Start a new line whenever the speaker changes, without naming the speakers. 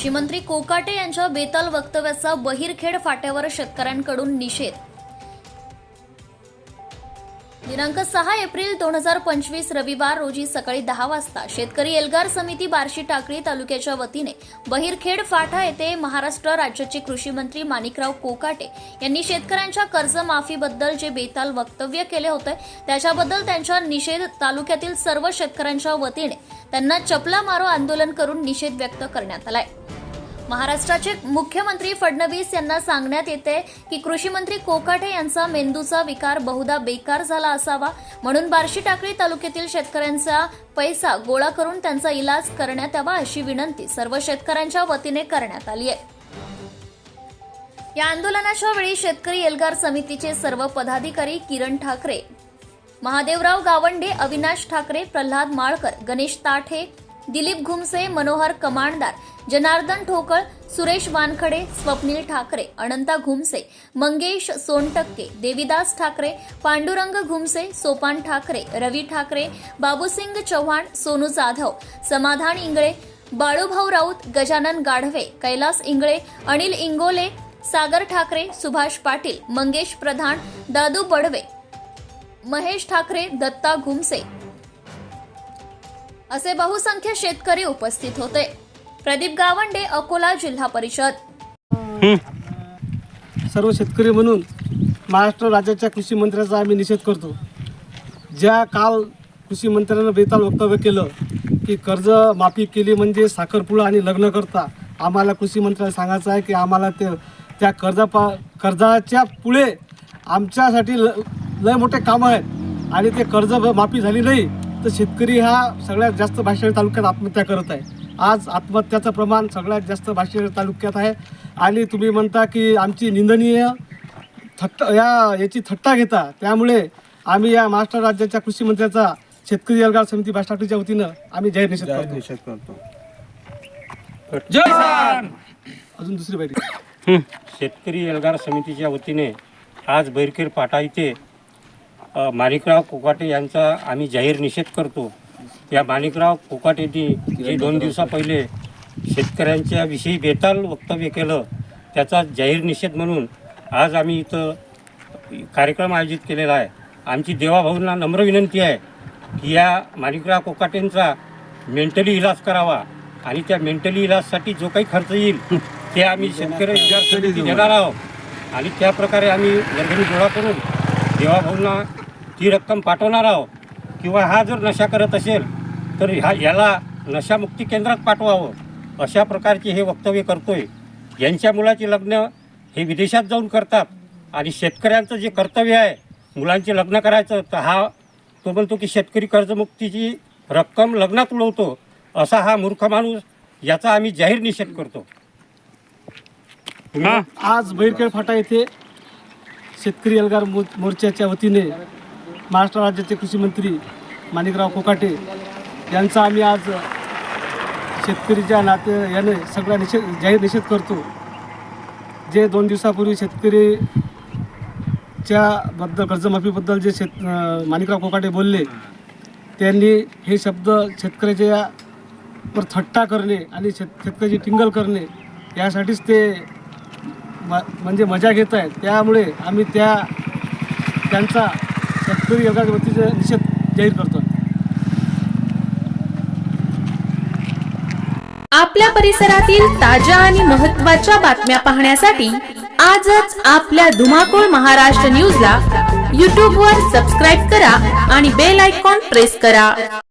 कृषी मंत्री कोकाटे यांच्या बेताल वक्तव्याचा बहिरखेड फाट्यावर शेतकऱ्यांकडून निषेध दिनांक सहा एप्रिल दोन हजार पंचवीस रविवार रोजी सकाळी दहा वाजता शेतकरी एल्गार समिती बार्शी टाकळी तालुक्याच्या वतीने बहिरखेड फाटा येथे महाराष्ट्र राज्याचे कृषी मंत्री माणिकराव कोकाटे यांनी शेतकऱ्यांच्या कर्जमाफीबद्दल जे बेताल वक्तव्य केले होते त्याच्याबद्दल त्यांच्या निषेध तालुक्यातील सर्व शेतकऱ्यांच्या वतीने त्यांना चपला मारो आंदोलन करून निषेध व्यक्त करण्यात आलाय. महाराष्ट्राचे मुख्यमंत्री फडणवीस यांना सांगण्यात येते की कृषी मंत्री कोकाटे यांचा मेंदूचा विकार बहुधा बेकार झाला असावा म्हणून बार्शी टाकळी तालुक्यातील शेतकऱ्यांचा पैसा गोळा करून त्यांचा इलाज करण्यात यावा अशी विनंती सर्व शेतकऱ्यांच्या वतीने करण्यात आली आहे. या आंदोलनाच्या वेळी शेतकरी एल्गार समितीचे सर्व पदाधिकारी किरण ठाकरे महादेवराव गावंडे अविनाश ठाकरे प्रल्हाद माळकर गणेश ताठे दिलीप घुमसे मनोहर कमांडदार जनार्दन ठोकळ सुरेश वानखडे स्वप्नील ठाकरे अनंता घुमसे मंगेश सोनटक्के देविदास ठाकरे पांडुरंग घुमसे सोपान ठाकरे रवी ठाकरे बाबूसिंग चव्हाण सोनू जाधव समाधान इंगळे बाळूभाऊ राऊत गजानन गाढवे कैलास इंगळे अनिल इंगोले सागर ठाकरे सुभाष पाटील मंगेश प्रधान दादू बडवे महेश ठाकरे दत्ता घुमसे असे बहुसंख्य शेतकरी उपस्थित होते. प्रदीप गावंडे अकोला जिल्हा परिषद.
सर्व शेतकरी म्हणून महाराष्ट्र राज्याच्या कृषी मंत्र्याचा आम्ही निषेध करतो. ज्या काल कृषी मंत्र्यानं बेताल वक्तव्य केलं की कर्ज माफी केली म्हणजे साखरपुडा आणि लग्न करता आम्हाला कृषी मंत्र्याला सांगायचं आहे की आम्हाला ते त्या कर्जा पा कर्जाच्या पुढे आमच्यासाठी ल लय मोठे कामं आहेत. आणि ते कर्ज माफी झाली नाही तर शेतकरी हा सगळ्यात जास्त भाषेड तालुक्यात आत्महत्या करत आहे. आज आत्महत्याचं प्रमाण सगळ्यात जास्त भाषेड तालुक्यात आहे. आणि तुम्ही म्हणता की आमची निंदनीय थट्टा या याची थट्टा घेता. त्यामुळे आम्ही या महाराष्ट्र राज्याच्या कृषी मंत्र्याचा शेतकरी एल्गार समिती बाष्टाटीच्या वतीनं आम्ही जाहीर निषेध करतो.
निषेध करतो.
अजून दुसरी बैठक.
शेतकरी एल्गार समितीच्या वतीने आज बैरखेड पाटा इथे माणिकराव कोकाटे यांचा आम्ही जाहीर निषेध करतो. या माणिकराव कोकाटेंनी जे दोन दिवसा पहिले शेतकऱ्यांच्या विषयी बेताल वक्तव्य केलं त्याचा जाहीर निषेध म्हणून आज आम्ही इथं कार्यक्रम आयोजित केलेला आहे. आमची देवाभाऊंना नम्र विनंती आहे की या माणिकराव कोकाटेंचा मेंटली इलाज करावा आणि त्या मेंटली इलाजसाठी जो काही खर्च येईल ते आम्ही शेतकरी देणार आहोत. आणि त्या प्रकारे आम्ही वर्गणी गोळा करून देवाभाऊंना ती रक्कम पाठवणार आहोत किंवा हा जर नशा करत असेल तर ह्या याला नशामुक्ती केंद्रात पाठवावं अशा प्रकारचे हे वक्तव्य करतोय. यांच्या मुलाचे लग्न हे विदेशात जाऊन करतात आणि शेतकऱ्यांचं जे कर्तव्य आहे मुलांचे लग्न करायचं तर हा तो म्हणतो की शेतकरी कर्जमुक्तीची रक्कम लग्नात उडवतो असा हा मूर्ख माणूस याचा आम्ही जाहीर निषेध करतो.
आज बैरखेड फाटा येथे शेतकरी एल्गार मो मोर्चाच्या वतीने महाराष्ट्र राज्याचे कृषी मंत्री माणिकराव कोकाटे यांचा आम्ही आज शेतकरीच्या नाते याने सगळा निषेध जाहीर निषेध करतो. जे दोन दिवसापूर्वी शेतकरीच्या बद्दल कर्जमाफीबद्दल जे शेत माणिकराव कोकाटे बोलले त्यांनी हे शब्द शेतकऱ्याच्या वर थट्टा करणे आणि शेत शेतकऱ्याची टिंगल करणे यासाठीच ते म म्हणजे मजा घेत आहेत. त्यामुळे आम्ही त्या त्यांचा शेतकरी योगाच्या वतीचा निषेध जाहीर करतो.
आपल्या परिसरातील ताज्या आणि महत्त्वाच्या बातम्या पाहण्यासाठी आजच आपल्या धुमाकूळ महाराष्ट्र न्यूजला यूट्यूबवर सबस्क्राईब करा आणि बेल आयकॉन प्रेस करा.